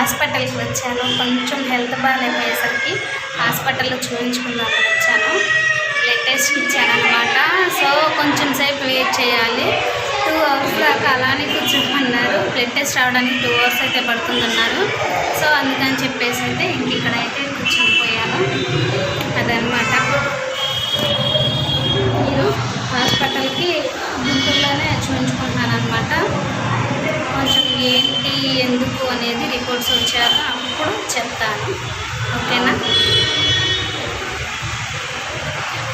హాస్పిటల్కి వచ్చాను. కొంచెం హెల్త్ బాగాలేకపోయేసరికి హాస్పిటల్లో చూపించుకుందామని వచ్చాను. బ్లడ్ టెస్ట్ ఇచ్చాను అనమాట సో కొంచెం సేపు వెయిట్ చేయాలి. టూ అవర్స్ దాకా అలానే కూర్చోమన్నారు బ్లడ్ టెస్ట్ రావడానికి టూ అవర్స్ అయితే పడుతుందన్నారు. సో అందుకని చెప్పేసి అయితే ఇంక ఇక్కడైతే కూర్చొని పోయాను అదనమాట మీరు హాస్పిటల్కి గుంటూరులోనే చూపించుకుంటున్నాను అనమాట ఏంటి ఎందుకు అనేది రిపోర్ట్స్ వచ్చాక అప్పుడు చెప్తాను. ఓకేనా?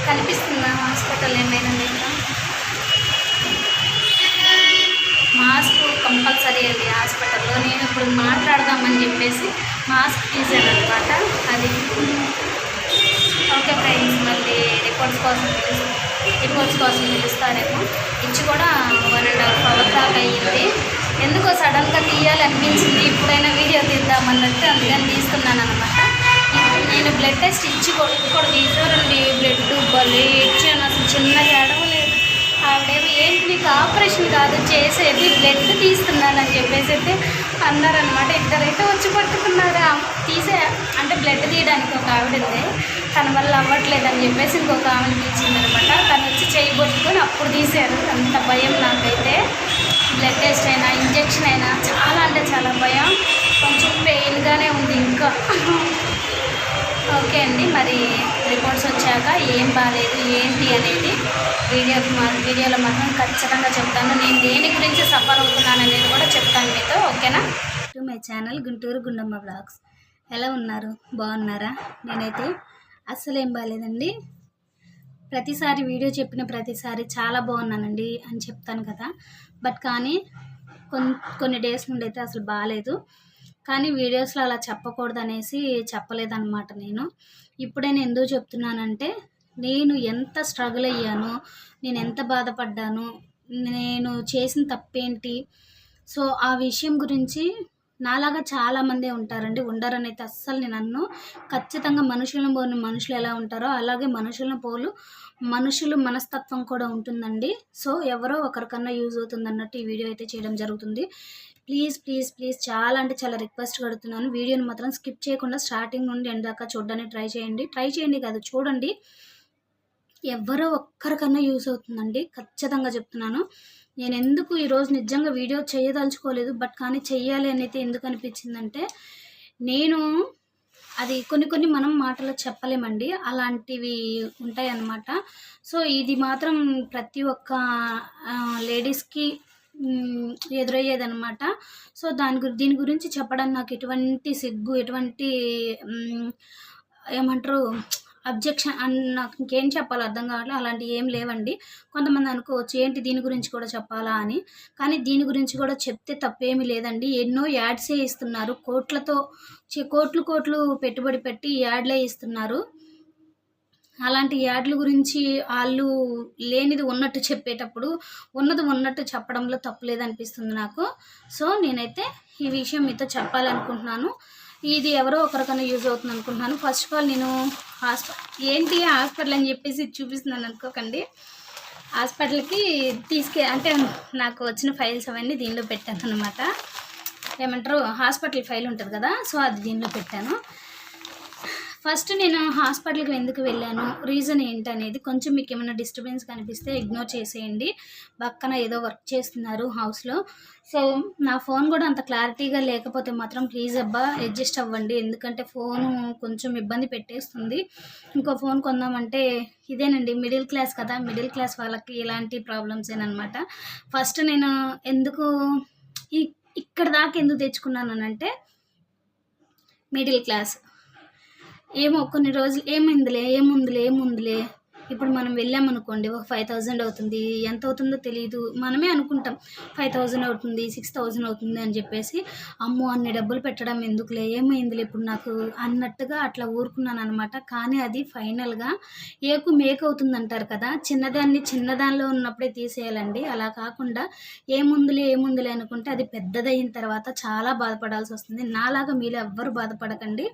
కనిపిస్తుందా హాస్పిటల్ ఏమైనా మీకు? మాస్క్ కంపల్సరీ అండి హాస్పిటల్లో. నేను ఇప్పుడు మాట్లాడదామని చెప్పేసి మాస్క్ తీసాను అనమాట అది ఓకే ఫ్రెండ్స్ మళ్ళీ రిపోర్ట్స్ కోసం పిలుస్తా రిపోర్ట్స్ కోసం పిలుస్తారేమో. ఇచ్చి కూడా వన్ అండ్ హాఫ్ అవర్ దాకా అయ్యింది. ఎందుకో సడన్గా తీయాలనిపించింది ఇప్పుడైనా వీడియో తీద్దామన్నట్టు అందుకని తీస్తున్నాను అనమాట నేను బ్లడ్ టెస్ట్ ఇచ్చి కూడా కూడా తీసారండి బ్లడ్ భలే ఇచ్చాను అసలు చిన్నగా లేదు ఆవిడేమో ఏంటి మీకు ఆపరేషన్ కాదు చేసేది బ్లడ్ తీస్తున్నానని చెప్పేసి అయితే అన్నారనమాట ఇద్దరైతే వచ్చి పట్టుకున్నారు. తీసే అంటే బ్లడ్ తీయడానికి ఒక ఆవిడ ఉంది తన వల్ల అవ్వట్లేదు అని చెప్పేసి ఇంకొక ఆవిడ వచ్చిందనమాట. తను వచ్చి చేయి అప్పుడు తీశారు. అంత భయం నాకైతే. బ్లడ్ టెస్ట్ అయినా ఇంజెక్షన్ అయినా చాలా అంటే చాలా భయం. కొంచెం పెయిన్గానే ఉంది ఇంకా. ఓకే అండి మరి రిపోర్ట్స్ వచ్చాక ఏం బాగాలేదు ఏంటి అనేది వీడియో వీడియోలో మాత్రం ఖచ్చితంగా చెప్తాను. నేను దేని గురించి సఫర్ అవుతున్నాను అనేది కూడా చెప్తాను మీతో ఓకేనా? To my channel Guntur Gundamma blogs ఎలా ఉన్నారు? బాగున్నారా? నేనైతే అస్సలు ఏం బాగాలేదండి ప్రతిసారి వీడియో చెప్పిన ప్రతిసారి చాలా బాగున్నానండి అని చెప్తాను కదా. బట్ కానీ కొన్ని కొన్ని డేస్ నుండి అయితే అసలు బాగాలేదు కానీ వీడియోస్లో అలా చెప్పకూడదు అనేసి చెప్పలేదన్నమాట నేను. ఇప్పుడే నేను ఎందుకు చెప్తున్నానంటే నేను ఎంత స్ట్రగుల్ అయ్యానో నేను ఎంత బాధపడ్డాను నేను చేసిన తప్పేంటి? సో ఆ విషయం గురించి నాలాగా చాలామందే ఉంటారండి. ఉండరని అయితే అస్సలు నేను అన్ను ఖచ్చితంగా మనుషులను పోని మనుషులు ఎలా ఉంటారో అలాగే మనుషులను పోలు మనుషులు మనస్తత్వం కూడా ఉంటుందండి. సో ఎవరో ఒకరికన్నా యూజ్ అవుతుంది అన్నట్టు ఈ వీడియో అయితే చేయడం జరుగుతుంది. ప్లీజ్ ప్లీజ్ ప్లీజ్ చాలా అంటే చాలా రిక్వెస్ట్ కడుతున్నాను. వీడియోని మాత్రం స్కిప్ చేయకుండా స్టార్టింగ్ నుండి ఎండ్ దాకా చూడడానికి ట్రై చేయండి. ట్రై చేయండి కాదు చూడండి. ఎవరో ఒక్కరికన్నా యూస్ అవుతుందండి. ఖచ్చితంగా చెప్తున్నాను. నేను ఎందుకు ఈరోజు నిజంగా వీడియో చేయదలుచుకోలేదు బట్ కానీ చెయ్యాలి అనేది ఎందుకు అనిపించిందంటే నేను అది కొన్ని కొన్ని మనం మాటలు చెప్పలేమండి. అలాంటివి ఉంటాయి అన్నమాట సో ఇది మాత్రం ప్రతి ఒక్క లేడీస్కి ఎదురయ్యేదనమాట సో దాని గురి దీని గురించి చెప్పడం నాకు ఎటువంటి సిగ్గు ఎటువంటి ఏమంటారు అబ్జెక్షన్ నాకు ఇంకేం చెప్పాలో అర్థం కావట్లేదు అలాంటివి ఏం లేవండి. కొంతమంది అనుకోవచ్చు ఏంటి దీని గురించి కూడా చెప్పాలా? అని. కానీ దీని గురించి కూడా చెప్తే తప్పేమీ లేదండి. ఎన్నో యాడ్సే ఇస్తున్నారు. కోట్లతో కోట్లు కోట్లు పెట్టుబడి పెట్టి యాడ్లే ఇస్తున్నారు. అలాంటి యాడ్ల గురించి వాళ్ళు లేనిది ఉన్నట్టు చెప్పేటప్పుడు ఉన్నది ఉన్నట్టు చెప్పడంలో తప్పులేదు అనిపిస్తుంది నాకు. సో నేనైతే ఈ విషయం మీతో చెప్పాలనుకుంటున్నాను. ఇది ఎవరో ఒకరికన్నా యూజ్ అవుతుంది అనుకుంటున్నాను. ఫస్ట్ ఆఫ్ ఆల్ నేను హాస్పిటల్ ఏంటి హాస్పిటల్ అని చెప్పేసి చూపిస్తున్నాను అనుకోకండి. హాస్పిటల్కి తీసుకే అంటే నాకు వచ్చిన ఫైల్స్ అవన్నీ దీనిలో పెట్టాను అనమాట ఏమంటారు? హాస్పిటల్ ఫైల్ ఉంటుంది కదా సో అది దీనిలో పెట్టాను. ఫస్ట్ నేను హాస్పిటల్కి ఎందుకు వెళ్ళాను? రీజన్ ఏంటనేది కొంచెం మీకు ఏమైనా డిస్టర్బెన్స్ కనిపిస్తే ఇగ్నోర్ చేసేయండి. పక్కన ఏదో వర్క్ చేస్తున్నారు హౌస్లో. సో నా ఫోన్ కూడా అంత క్లారిటీగా లేకపోతే మాత్రం ప్లీజ్ అబ్బా అడ్జస్ట్ అవ్వండి. ఎందుకంటే ఫోను కొంచెం ఇబ్బంది పెట్టేస్తుంది. ఇంకో ఫోన్ కొందామంటే ఇదేనండి మిడిల్ క్లాస్ కదా. మిడిల్ క్లాస్ వాళ్ళకి ఇలాంటి ప్రాబ్లమ్స్ ఏనమాట ఫస్ట్ నేను ఎందుకు ఇక్కడ దాకా ఎందుకు తెచ్చుకున్నాను అంటే మిడిల్ క్లాస్. ఏమో కొన్ని రోజులు ఏమైందిలే ఏముందిలే ఏముందిలే. ఇప్పుడు మనం వెళ్ళామనుకోండి ఒక ఫైవ్ థౌజండ్ అవుతుంది. ఎంత అవుతుందో తెలియదు మనమే అనుకుంటాం ఫైవ్ థౌజండ్ అవుతుంది సిక్స్ థౌజండ్ అవుతుంది అని చెప్పేసి అమ్మో అన్ని డబ్బులు పెట్టడం ఎందుకులే ఏమైందిలే ఇప్పుడు నాకు అన్నట్టుగా అట్లా ఊరుకున్నాను అనమాట కానీ అది ఫైనల్గా ఏకు మేక్ అవుతుంది అంటారు కదా చిన్నదాన్ని చిన్నదానిలో ఉన్నప్పుడే తీసేయాలండి. అలా కాకుండా ఏముందిలే ఏముందిలే అనుకుంటే అది పెద్దదైన తర్వాత చాలా బాధపడాల్సి వస్తుంది. నాలాగా మీరు ఎవ్వరు బాధపడకండి.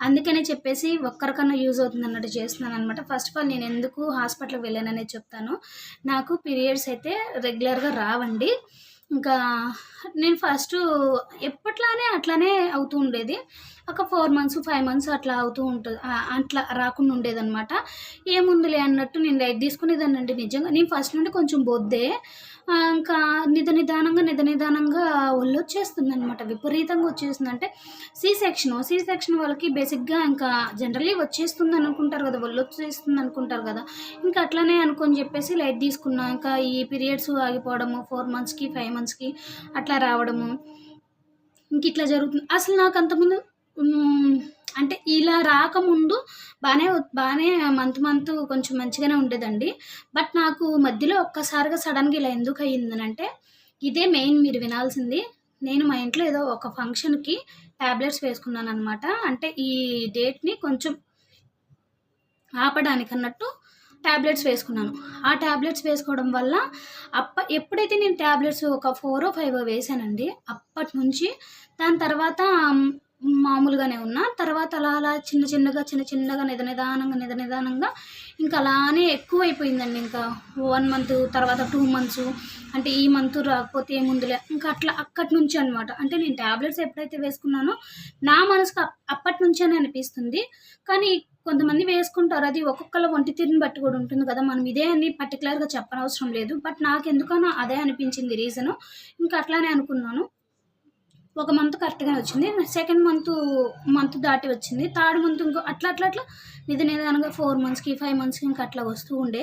అందుకనే చెప్పేసి ఒక్కరికన్నా యూజ్ అవుతుంది అన్నట్టు చేస్తున్నాను అనమాట ఫస్ట్ ఆఫ్ ఆల్ నేను ఎందుకు హాస్పిటల్కి వెళ్ళాననే చెప్తాను. నాకు పీరియడ్స్ అయితే రెగ్యులర్గా రావండి. ఇంకా నేను ఫస్ట్ ఎప్పట్లానే అట్లానే అవుతూ ఉండేది. ఒక ఫోర్ మంత్స్ ఫైవ్ మంత్స్ అట్లా అవుతూ ఉంటుంది అట్లా రాకుండా ఉండేదన్నమాట. ఏముందిలే అన్నట్టు నేను లైట్ తీసుకునేదానండి నిజంగా. నేను ఫస్ట్ నుండి కొంచెం బొద్దే. ఇంకా నిద నిదానంగా నిద నిదానంగా ఒళ్ళు వచ్చేస్తుంది అనమాట విపరీతంగా వచ్చేస్తుంది. అంటే సి సెక్షన్ సి సెక్షన్ వాళ్ళకి బేసిక్గా ఇంకా జనరలీ వచ్చేస్తుంది అనుకుంటారు కదా ఒళ్ళు వచ్చేస్తుంది అనుకుంటారు కదా. ఇంకా అట్లనే అనుకొని చెప్పేసి లైట్ తీసుకున్నా. ఇంకా ఈ పీరియడ్స్ ఆగిపోవడము ఫోర్ మంత్స్కి ఫైవ్ మంత్స్కి అట్లా రావడము. ఇంక ఇట్లా జరుగుతుంది. అసలు నాకు అంతకుముందు అంటే ఇలా రాకముందు బాగానే బాగానే మంత్ మంత్ కొంచెం మంచిగానే ఉండేదండి. బట్ నాకు మధ్యలో ఒక్కసారిగా సడన్గా ఇలా ఎందుకు అయ్యిందనంటే ఇదే మెయిన్ మీరు వినాల్సింది. నేను మా ఇంట్లో ఏదో ఒక ఫంక్షన్కి ట్యాబ్లెట్స్ వేసుకున్నాను అనమాట అంటే ఈ డేట్ని కొంచెం ఆపడానికి అన్నట్టు ట్యాబ్లెట్స్ వేసుకున్నాను. ఆ ట్యాబ్లెట్స్ వేసుకోవడం వల్ల అప్ప ఎప్పుడైతే నేను ట్యాబ్లెట్స్ ఒక ఫోర్ ఫైవ్ వేసానండి అప్పటి నుంచి దాని తర్వాత మామూలుగానే ఉన్నా తర్వాత అలా అలా చిన్న చిన్నగా చిన్న చిన్నగా నిద నిదానంగా నిద నిదానంగా ఇంకా అలానే ఎక్కువ అయిపోయిందండి ఇంకా వన్ మంత్ తర్వాత టూ మంత్స్ అంటే ఈ మంత్ రాకపోతే ఏముందిలే. ఇంకా అట్లా అక్కడి నుంచి అనమాట అంటే నేను ట్యాబ్లెట్స్ ఎప్పుడైతే వేసుకున్నానో నా మనసుకు అప్- అప్పటి నుంచే అనిపిస్తుంది. కానీ కొంతమంది వేసుకుంటారు. అది ఒక్కొక్కళ్ళ ఒంటి తీరుని బట్టి కూడా ఉంటుంది కదా. మనం ఇదే అని పర్టికులర్గా చెప్పనవసరం లేదు. బట్ నాకు ఎందుకనో అదే అనిపించింది రీజను ఇంకా అట్లానే అనుకున్నాను. ఒక మంత్ కరెక్ట్గా వచ్చింది. సెకండ్ మంత్ మంత్ దాటి వచ్చింది. థర్డ్ మంత్ ఇంకో అట్లా అట్లా అట్లా. నిధి నిదానంగా ఫోర్ మంత్స్కి ఫైవ్ మంత్స్కి ఇంకా అట్లా వస్తూ ఉండే.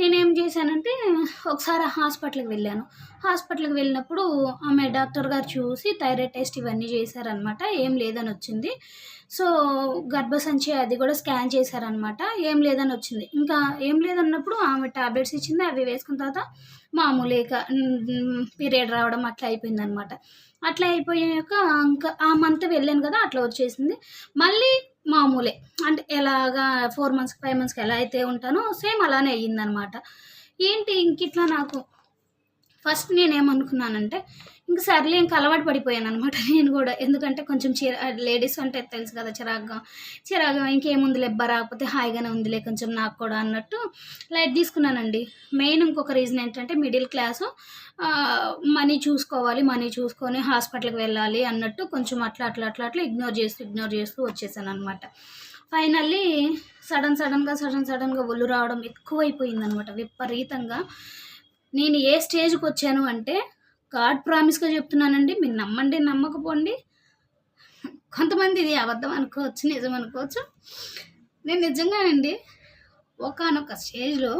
నేనేం చేశానంటే ఒకసారి హాస్పిటల్కి వెళ్ళాను. హాస్పిటల్కి వెళ్ళినప్పుడు ఆమె డాక్టర్ గారు చూసి థైరాయిడ్ టెస్ట్ ఇవన్నీ చేశారనమాట ఏం లేదని వచ్చింది సో గర్భసంచి అది కూడా స్కాన్ చేశారనమాట ఏం లేదని వచ్చింది ఇంకా ఏం లేదన్నప్పుడు ఆమె టాబ్లెట్స్ ఇచ్చింది. అవి వేసుకున్న తర్వాత మామూలే పీరియడ్ రావడం అట్లా అయిపోయింది అనమాట అట్లా అయిపోయాక ఇంకా ఆ మంత్ వెళ్ళాను కదా అట్లా వచ్చేసింది. మళ్ళీ మామూలే. అంటే ఎలాగా ఫోర్ మంత్స్కి ఫైవ్ మంత్స్కి ఎలా అయితే ఉంటానో సేమ్ అలానే అయ్యిందనమాట. ఏంటి ఇంక ఇట్లా నాకు ఫస్ట్ నేనేమనుకున్నానంటే ఇంక సర్లే ఇంకా అలవాటు పడిపోయాను అనమాట నేను కూడా. ఎందుకంటే కొంచెం చిరా లేడీస్ అంటే తెలుసు కదా చిరాగ్గా. చిరాగ్గా ఇంకేముందిలే లెబ్బ రాకపోతే హాయిగానే ఉందిలే కొంచెం నాకు కూడా అన్నట్టు లైట్ తీసుకున్నానండి. మెయిన్ ఇంకొక రీజన్ ఏంటంటే మిడిల్ క్లాసు మనీ చూసుకోవాలి మనీ చూసుకొని హాస్పిటల్కి వెళ్ళాలి అన్నట్టు కొంచెం అట్లా అట్లా అట్లా అట్లా ఇగ్నోర్ చేస్తూ ఇగ్నోర్ చేస్తూ వచ్చేసాను అనమాట ఫైనల్లీ సడన్ సడన్గా సడన్ సడన్గా ఒళ్ళు రావడం ఎక్కువైపోయింది అనమాట విపరీతంగా. నేను ఏ స్టేజ్కి వచ్చాను అంటే గాడ్ ప్రామిస్గా చెప్తున్నానండి. మీరు నమ్మండి నమ్మకపోండి. కొంతమంది ఇది అబద్ధం అనుకోవచ్చు నిజం అనుకోవచ్చు. నేను నిజంగానండి ఒకనొక స్టేజ్లో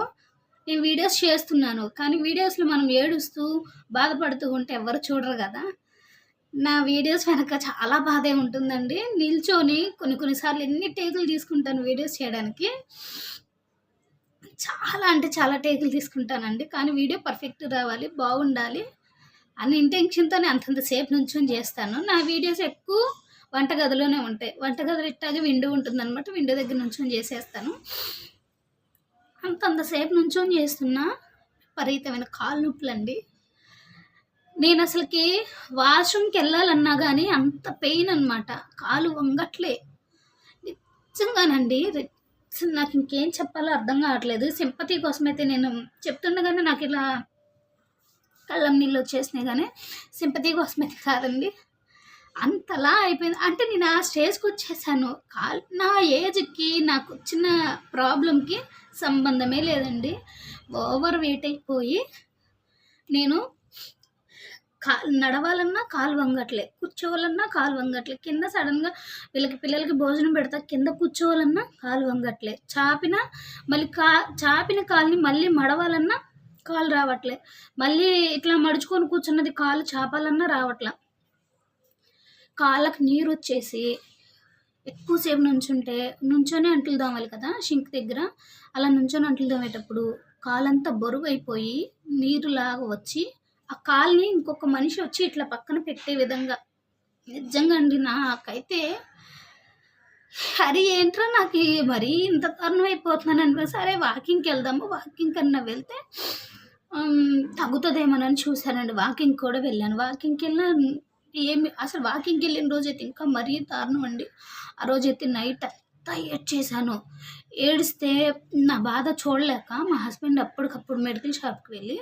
నేను వీడియోస్ చేస్తున్నాను. కానీ వీడియోస్లో మనం ఏడుస్తూ బాధపడుతూ ఉంటే ఎవరు చూడరు కదా. నా వీడియోస్ వెనక చాలా బాధే ఉంటుందండి. నిల్చొని కొన్ని కొన్నిసార్లు ఎన్ని టేకులు తీసుకుంటాను వీడియోస్ చేయడానికి. చాలా అంటే చాలా టేకులు తీసుకుంటానండి. కానీ వీడియో పర్ఫెక్ట్ రావాలి బాగుండాలి అని ఇంటెన్షన్తోనే అంతంత సేపు నుంచొని చేస్తాను. నా వీడియోస్ ఎక్కువ వంటగదిలోనే ఉంటాయి. వంటగదిలో ఇట్టాగే విండో ఉంటుందన్నమాట. విండో దగ్గర నుంచొని చేసేస్తాను. అంతంతసేపు నుంచొని చేస్తున్నా. విపరీతమైన కాలు నొప్పులండి. నేను అసలుకి వాష్రూమ్కి వెళ్ళాలన్నా కానీ అంత పెయిన్ అనమాట కాలు వంగట్లే. నిజంగానండి నాకు ఇంకేం చెప్పాలో అర్థం కావట్లేదు. సింపతి కోసమైతే నేను చెప్తుండగానే నాకు ఇలా కళ్ళం నీళ్ళు వచ్చేసినాయి కానీ సింపతి కోసమైతే కాదండి. అంతలా అయిపోయింది. అంటే నేను ఆ స్టేజ్కి వచ్చేసాను. కాల్ నా ఏజ్కి నాకు వచ్చిన ప్రాబ్లంకి సంబంధమే లేదండి. ఓవర్ వెయిట్ అయిపోయి నేను కా నడవాలన్నా కాలు వంగట్లే. కూర్చోవాలన్నా కాలు వంగట్లే. కింద సడన్గా వీళ్ళకి పిల్లలకి భోజనం పెడతా కింద కూర్చోవాలన్నా కాలు వంగట్లే. చాపిన మళ్ళీ కా చాపిన కాలుని మళ్ళీ మడవాలన్నా కాలు రావట్లే. మళ్ళీ ఇట్లా మడుచుకొని కూర్చున్నది కాలు చాపాలన్నా రావట్లే. కాళ్ళకు నీరు వచ్చేసి ఎక్కువసేపు నుంచుంటే నుంచొని అంటులు దోమాలి కదా షింక్ దగ్గర. అలా నుంచొని అంటులు దోమేటప్పుడు కాలంతా బరువు అయిపోయి నీరులాగా వచ్చి ఆ కాల్ని ఇంకొక మనిషి వచ్చి ఇట్లా పక్కన పెట్టే విధంగా. నిజంగా అండి నాకైతే అరే ఏంట్రా నాకు మరీ ఇంత దారుణం అయిపోతున్నాను అనుకో సరే వాకింగ్కి వెళ్దాము వాకింగ్ కన్నా వెళ్తే తగ్గుతుందేమోనని చూశానండి. వాకింగ్ కూడా వెళ్ళాను. వాకింగ్కి వెళ్ళిన ఏమి అసలు వాకింగ్కి వెళ్ళిన రోజైతే ఇంకా మరీ దారుణం అండి. ఆ రోజైతే నైట్ అంతా ఏడ్చేసాను ఏడిస్తే నా బాధ చూడలేక మా హస్బెండ్ అప్పటికప్పుడు మెడికల్ షాప్కి వెళ్ళి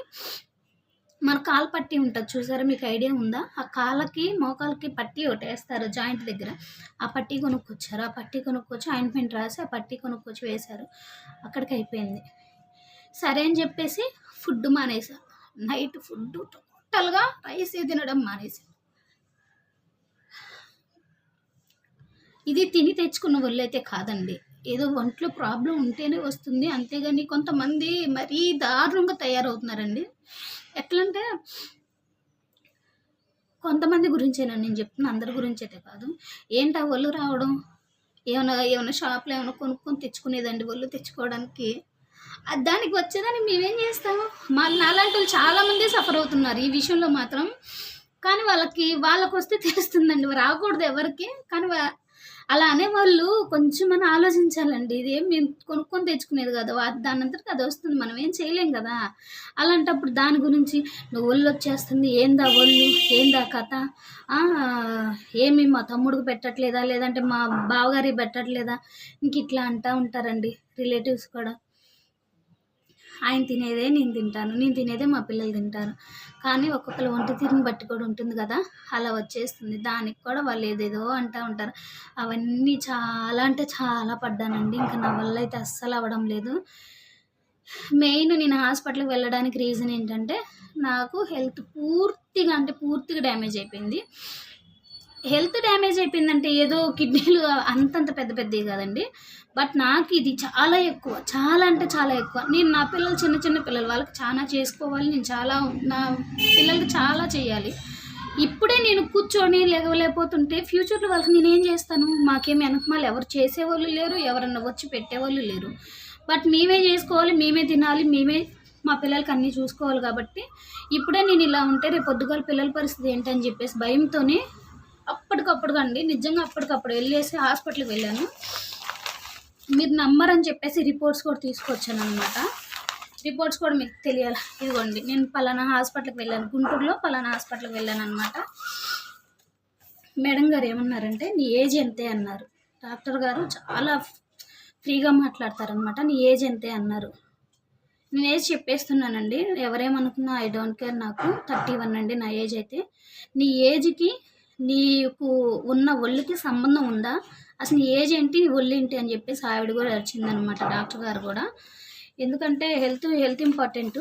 మన కాలు పట్టి ఉంటుంది చూసారా? మీకు ఐడియా ఉందా? ఆ కాళ్ళకి మోకాలకి పట్టి ఒకటి వేస్తారు జాయింట్ దగ్గర. ఆ పట్టి కొనుక్కొచ్చారు. ఆ పట్టి కొనుక్కొచ్చి ఆయింట్మెంట్ రాసి ఆ పట్టి కొనుక్కొచ్చి వేశారు. అక్కడికి అయిపోయింది. సరే అని చెప్పేసి ఫుడ్ మానేసా. నైట్ ఫుడ్ టోటల్గా రైస్ తినడం మానేసా. ఇది తిని తెచ్చుకున్న వాళ్ళు అయితే కాదండి. ఏదో ఒంట్లో ప్రాబ్లం ఉంటేనే వస్తుంది. అంతేగాని కొంతమంది మరీ దారుణంగా తయారవుతున్నారండి. ఎట్లంటే కొంతమంది గురించేనండి నేను చెప్తున్నా అందరి గురించేదే కాదు. ఏంటి ఆ ఒళ్ళు రావడం? ఏమైనా ఏమైనా షాప్లో ఏమైనా కొనుక్కొని తెచ్చుకునేదండి ఒళ్ళు తెచ్చుకోవడానికి? దానికి వచ్చేదాన్ని మేమేం చేస్తాము మా నాలాంటి వాళ్ళు చాలామంది సఫర్ అవుతున్నారు ఈ విషయంలో మాత్రం. కానీ వాళ్ళకి వాళ్ళకి వస్తే తెలుస్తుందండి రాకూడదు ఎవరికి. కానీ అలా అనే వాళ్ళు కొంచెం అని ఆలోచించాలండి. ఇదేం మేము కొనుక్కొని తెచ్చుకునేది కదా. దాని అంతటికి అది వస్తుంది. మనం ఏం చేయలేం కదా. అలాంటప్పుడు దాని గురించి నువ్వు ఒళ్ళు వచ్చేస్తుంది. ఏందా ఒళ్ళు? ఏందా కథ? ఏమి మా తమ్ముడికి పెట్టట్లేదా? లేదంటే మా బావగారికి పెట్టట్లేదా? ఇంక ఇట్లా అంటూ ఉంటారండి రిలేటివ్స్ కూడా. ఆయన తినేదే నేను తింటాను నేను తినేదే మా పిల్లలు తింటారు. కానీ ఒక్కొక్కరు ఒంటి తీరుని బట్టి కూడా ఉంటుంది కదా అలా వచ్చేస్తుంది. దానికి కూడా వాళ్ళు ఏదేదో అంటూ ఉంటారు. అవన్నీ చాలా అంటే చాలా పడ్డానండి. ఇంకా నా వల్ల అయితే అస్సలు అవ్వడం లేదు. మెయిన్ నేను హాస్పిటల్కి వెళ్ళడానికి రీజన్ ఏంటంటే నాకు హెల్త్ పూర్తిగా అంటే పూర్తిగా డ్యామేజ్ అయిపోయింది. హెల్త్ డ్యామేజ్ అయిపోయిందంటే ఏదో కిడ్నీలు అంతంత పెద్ద పెద్దవి కాదండి. బట్ నాకు ఇది చాలా ఎక్కువ చాలా అంటే చాలా ఎక్కువ. నేను నా పిల్లలు చిన్న చిన్న పిల్లలు వాళ్ళకి చాలా చేసుకోవాలి నేను చాలా నా పిల్లలకి చాలా చేయాలి. ఇప్పుడే నేను కూర్చొని లేకపోతుంటే ఫ్యూచర్లో వాళ్ళకి నేనేం చేస్తాను? మాకేమి వెనకమాలు ఎవరు చేసేవాళ్ళు లేరు ఎవరన్నా వచ్చి పెట్టేవాళ్ళు లేరు. బట్ మేమే చేసుకోవాలి మేమే తినాలి మేమే మా పిల్లలకి అన్నీ చూసుకోవాలి కాబట్టి ఇప్పుడే నేను ఇలా ఉంటే రేపు పొద్దుగాల పిల్లల పరిస్థితి ఏంటని చెప్పేసి భయంతోనే అప్పటికప్పుడు అండి నిజంగా అప్పటికప్పుడు వెళ్ళేసి హాస్పిటల్కి వెళ్ళాను. మీరు నమ్మరని చెప్పేసి రిపోర్ట్స్ కూడా తీసుకొచ్చాను అనమాట రిపోర్ట్స్ కూడా మీకు తెలియాలి? ఇదిగోండి నేను పలానా హాస్పిటల్కి వెళ్ళాను. గుంటూరులో పలానా హాస్పిటల్కి వెళ్ళాను అనమాట మేడం గారు ఏమన్నారంటే నీ ఏజ్ ఎంతే? అన్నారు. డాక్టర్ గారు చాలా ఫ్రీగా మాట్లాడతారనమాట నీ ఏజ్ ఎంతే? అన్నారు. నేను ఏజ్ చెప్పేస్తున్నానండి. ఎవరేమనుకున్నా ఐ డోంట్ కేర్ నాకు. థర్టీ వన్ అండి నా ఏజ్ అయితే. నీ ఏజ్కి నీకు ఉన్న ఒళ్ళుకి సంబంధం ఉందా? అసలు ఏజ్ ఏంటి? ఒళ్ళేంటి ఏంటి? అని చెప్పేసి ఆవిడ కూడా వచ్చిందనమాట డాక్టర్ గారు కూడా. ఎందుకంటే హెల్త్ హెల్త్ ఇంపార్టెంట్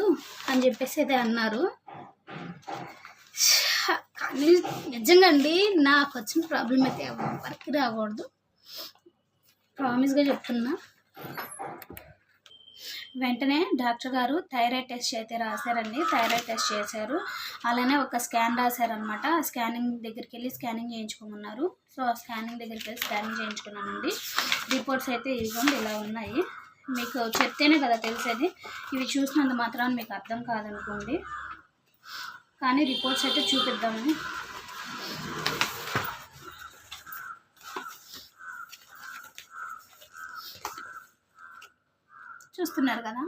అని చెప్పేసి అయితే అన్నారు. కానీ నిజంగా అండి నాకు వచ్చిన ప్రాబ్లం అయితే ఎవరికి రాకూడదు. ప్రామిస్గా చెప్తున్నా. వెంటనే డాక్టర్ గారు థైరాయిడ్ టెస్ట్ అయితే రాశారండి. థైరాయిడ్ టెస్ట్ చేశారు. అలానే ఒక స్కాన్ రాశారనమాట ఆ స్కానింగ్ దగ్గరికి వెళ్ళి స్కానింగ్ చేయించుకోమన్నారు. సో ఆ స్కానింగ్ దగ్గరికి వెళ్ళి స్కానింగ్ చేయించుకున్నానండి. రిపోర్ట్స్ అయితే ఇదిగోండి ఇలా ఉన్నాయి. మీకు చెప్తేనే కదా తెలిసేది. ఇవి చూసినంత మాత్రాన్ని మీకు అర్థం కాదనుకోండి. కానీ రిపోర్ట్స్ అయితే చూపిద్దాము. చూస్తున్నారు కదా?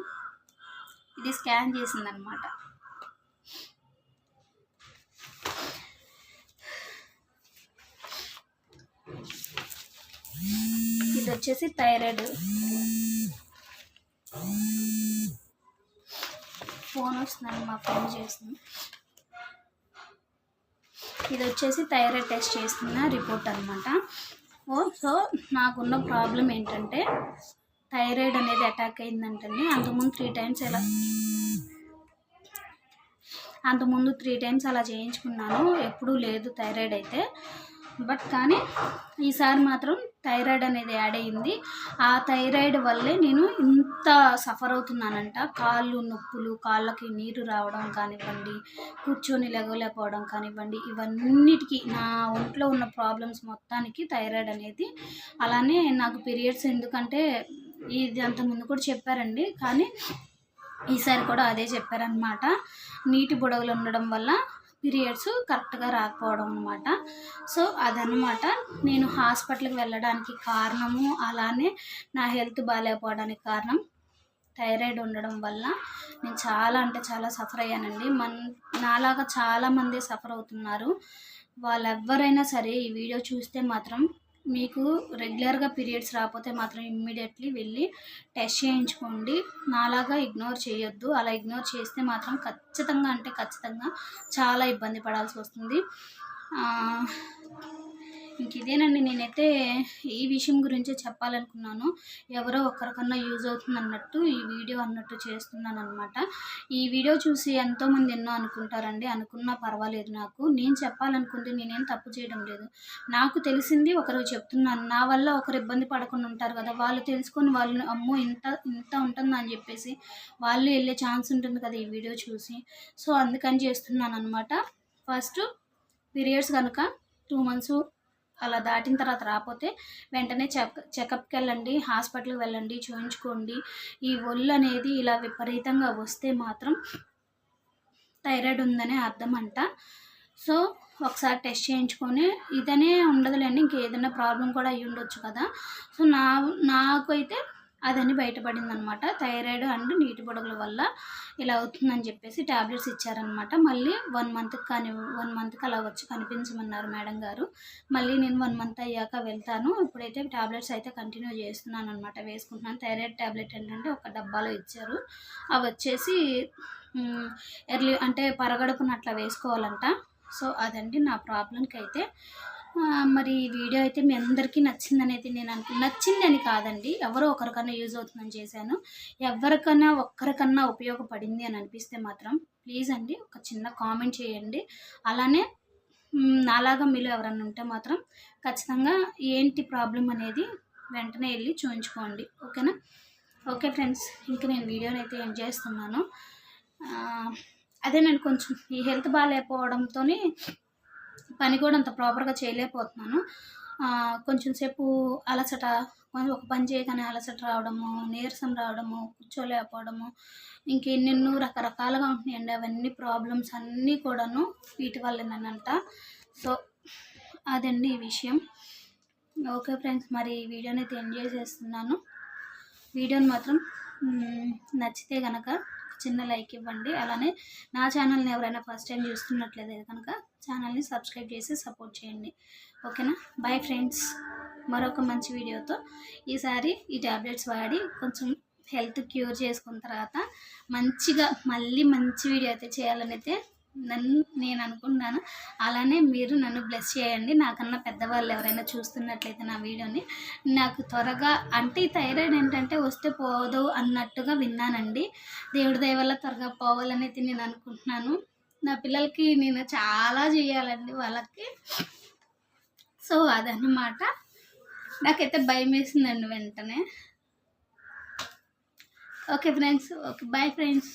ఇది స్కాన్ చేసిందనమాట ఇది వచ్చేసి థైరాయిడ్. ఫోన్ వస్తుందండి మా ఫోన్ చేస్తుంది. ఇది వచ్చేసి థైరాయిడ్ టెస్ట్ చేస్తున్న రిపోర్ట్ అనమాట ఓ సో నాకున్న ప్రాబ్లం ఏంటంటే థైరాయిడ్ అనేది అటాక్ అయిందంటండి. అంతకుముందు త్రీ టైమ్స్ ఎలా అంతకుముందు త్రీ టైమ్స్ అలా చేయించుకున్నాను. ఎప్పుడూ లేదు థైరాయిడ్ అయితే. బట్ కానీ ఈసారి మాత్రం థైరాయిడ్ అనేది యాడ్ అయ్యింది ఆ థైరాయిడ్ వల్లే నేను ఇంత సఫర్ అవుతున్నానంట. కాళ్ళు నొప్పులు కాళ్ళకి నీరు రావడం కానివ్వండి కూర్చొని లెగలేకపోవడం కానివ్వండి ఇవన్నిటికీ నా ఒంట్లో ఉన్న ప్రాబ్లమ్స్ మొత్తానికి థైరాయిడ్ అనేది అలానే నాకు పీరియడ్స్ ఎందుకంటే ఇది అంత ముందు కూడా చెప్పారండి కానీ ఈసారి కూడా అదే చెప్పారనమాట నీటి బుడగలు ఉండడం వల్ల పీరియడ్స్ కరెక్ట్గా రాకపోవడం అనమాట సో అదనమాట నేను హాస్పిటల్కి వెళ్ళడానికి కారణము అలానే నా హెల్త్ బాగాలేకపోవడానికి కారణం థైరాయిడ్ ఉండడం వల్ల నేను చాలా అంటే చాలా సఫర్ అయ్యానండి. మన నాలాగా చాలామంది సఫర్ అవుతున్నారు. వాళ్ళెవ్వరైనా సరే ఈ వీడియో చూస్తే మాత్రం మీకు రెగ్యులర్గా పీరియడ్స్ రాకపోతే మాత్రం ఇమ్మీడియట్లీ వెళ్ళి టెస్ట్ చేయించుకోండి. నాలాగా ఇగ్నోర్ చేయొద్దు. అలా ఇగ్నోర్ చేస్తే మాత్రం ఖచ్చితంగా అంటే ఖచ్చితంగా చాలా ఇబ్బంది పడాల్సి వస్తుంది. ఇంక ఇదేనండి నేనైతే ఈ విషయం గురించే చెప్పాలనుకున్నాను. ఎవరో ఒకరికన్నా యూజ్ అవుతుంది అన్నట్టు ఈ వీడియో అన్నట్టు చేస్తున్నాను అనమాట ఈ వీడియో చూసి ఎంతోమంది ఎన్నో అనుకుంటారండి. అనుకున్నా పర్వాలేదు నాకు. నేను చెప్పాలనుకుంటే నేనేం తప్పు చేయడం లేదు. నాకు తెలిసింది ఒకరు చెప్తున్నాను. నా వల్ల ఒకరు ఇబ్బంది పడకుండా ఉంటారు కదా. వాళ్ళు తెలుసుకొని వాళ్ళు అమ్మో ఇంత ఇంత ఉంటుంది? అని చెప్పేసి వాళ్ళు వెళ్ళే ఛాన్స్ ఉంటుంది కదా ఈ వీడియో చూసి. సో అందుకని చేస్తున్నాను అనమాట ఫస్ట్ పీరియడ్స్ కనుక టూ మంత్స్ అలా దాటిన తర్వాత రాకపోతే వెంటనే చెక్ చెకప్కి వెళ్ళండి హాస్పిటల్కి వెళ్ళండి చూయించుకోండి. ఈ ఒళ్ళు అనేది ఇలా విపరీతంగా వస్తే మాత్రం థైరాయిడ్ ఉందనే అర్థం అంట సో ఒకసారి టెస్ట్ చేయించుకొని ఇదనే ఉండదులేండి ఇంకేదైనా ప్రాబ్లం కూడా అయ్యి ఉండొచ్చు కదా. సో నా నాకైతే అదని బయటపడింది అనమాట థైరాయిడ్ అండ్ నీటి బుడగల వల్ల ఇలా అవుతుందని చెప్పేసి ట్యాబ్లెట్స్ ఇచ్చారనమాట. మళ్ళీ వన్ మంత్కి కానీ వన్ మంత్కి అలా వచ్చి కనిపించమన్నారు మేడం గారు. మళ్ళీ నేను వన్ మంత్ అయ్యాక వెళ్తాను. ఇప్పుడైతే ట్యాబ్లెట్స్ అయితే కంటిన్యూ చేస్తున్నాను అనమాట వేసుకుంటున్నాను. థైరాయిడ్ ట్యాబ్లెట్ ఏంటంటే ఒక డబ్బాలో ఇచ్చారు. అవి వచ్చేసి ఎర్లీ అంటే పరగడుపునట్లా వేసుకోవాలంట. సో అదండి నా ప్రాబ్లంకి అయితే మరి వీడియో అయితే మీ అందరికీ నచ్చిందని అయితే నేను అనుకు నచ్చిందని కాదండి. ఎవరో ఒకరికన్నా యూజ్ అవుతుందని చేశాను. ఎవరికన్నా ఒక్కరికన్నా ఉపయోగపడింది అని అనిపిస్తే మాత్రం ప్లీజ్ అండి ఒక చిన్న కామెంట్ చేయండి. అలానే నాలాగా మీలో ఎవరన్నా ఉంటే మాత్రం ఖచ్చితంగా ఏంటి ప్రాబ్లం అనేది వెంటనే వెళ్ళి చూపించుకోండి ఓకేనా? ఓకే ఫ్రెండ్స్ ఇంక నేను వీడియోని అయితే ఏం చేస్తున్నాను. అదే నేను కొంచెం ఈ హెల్త్ బాగాలేకపోవడంతో పని కూడా అంత ప్రాపర్గా చేయలేకపోతున్నాను. కొంచెం సేపు అలసట ఒక పని చేయగానే అలసట రావడము నీరసం రావడము కూర్చోలేకపోవడము ఇంకెన్నెన్నో రకరకాలుగా ఉంటున్నాయండి. అవన్నీ ప్రాబ్లమ్స్ అన్నీ కూడాను వీటి వల్లనంట సో అదండి ఈ విషయం. ఓకే ఫ్రెండ్స్ మరి ఈ వీడియోని అయితే ఎంజాయ్ చేస్తున్నాను వీడియోని మాత్రం నచ్చితే కనుక చిన్న లైక్ ఇవ్వండి. అలానే నా ఛానల్ని ఎవరైనా ఫస్ట్ టైం చూస్తున్నట్లయితే కనుక ఛానల్ని సబ్స్క్రైబ్ చేసి సపోర్ట్ చేయండి. ఓకేనా? బాయ్ ఫ్రెండ్స్ మరొక మంచి వీడియోతో ఈసారి ఈ ట్యాబ్లెట్స్ వాడి కొంచెం హెల్త్ క్యూర్ చేసుకున్న తర్వాత మంచిగా మళ్ళీ మంచి వీడియో అయితే చేయాలని అయితే నన్ను నేను అనుకుంటున్నాను. అలానే మీరు నన్ను బ్లెస్ చేయండి. నాకన్నా పెద్దవాళ్ళు ఎవరైనా చూస్తున్నట్లయితే నా వీడియోని. నాకు త్వరగా అంటే ఈ థైరాయిడ్ ఏంటంటే వస్తే పోదు అన్నట్టుగా విన్నానండి. దేవుడి దయ వల్ల త్వరగా పోవాలనేది నేను అనుకుంటున్నాను. నా పిల్లలకి నేను చాలా చేయాలండి వాళ్ళకి. సో అదన్నమాట. నాకైతే భయం వేసిందండి వెంటనే. Okay friends okay bye friends